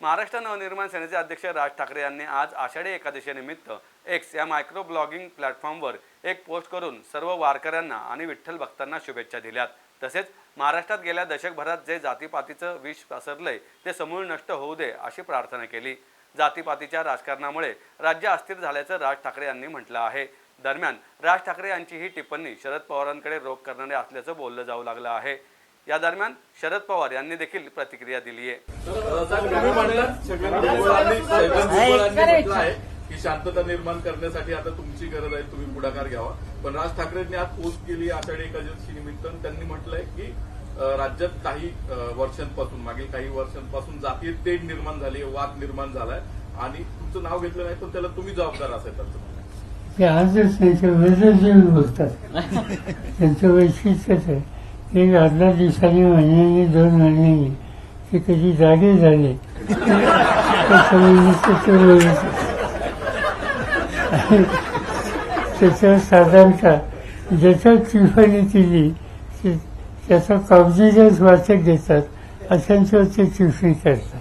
महाराष्ट्र नवनिर्माण सेनेचे अध्यक्ष राज ठाकरे यांनी आज आषाढी एकादशीनिमित्त एक्स या मायक्रो ब्लॉगिंग प्लॅटफॉर्मवर एक पोस्ट करून सर्व वारकऱ्यांना आणि विठ्ठल भक्तांना शुभेच्छा दिल्यात. तसेच महाराष्ट्रात गेल्या दशकभरात जे जातीपातीचं विष पसरलंय ते समूळ नष्ट होऊ दे अशी प्रार्थना केली. जातीपातीच्या राजकारणामुळे राज्य अस्थिर झाल्याचं राज ठाकरे यांनी म्हटलं आहे. दरम्यान राज ठाकरे यांची ही टिप्पणी शरद पवारांकडे रोख करणारे असल्याचं बोललं जाऊ लागलं आहे. या दरम्यान शरद पवार यांनी देखील प्रतिक्रिया दिली आहे. की शांतता निर्माण करण्यासाठी आता तुमची गरज आहे तुम्ही पुढाकार घ्यावा. पण राज ठाकरेंनी आज पोस्ट केली आषाढी एकादशी निमित्त त्यांनी म्हटलंय की राज्यात काही वर्षांपासून मागील काही वर्षांपासून जातीय तेढ निर्माण झाली वाद निर्माण झालाय. आणि तुमचं नाव घेतलं नाही तर त्याला तुम्ही जबाबदार असेल त्यांचं. म्हणणं आहे. ते आजच त्यांच्या बोलतात त्यांचं वैशिष्ट्यच आहे. ते अर्धा दिवसांनी महिन्याने दोन महिने ते कधी जागे झाले? त्याच्यावर साधारणतः ज्याच्या टिफणी केली त्याचा कॉग्निजन्स वाचक देतात अशांच्यावर ते टिफणी करतात.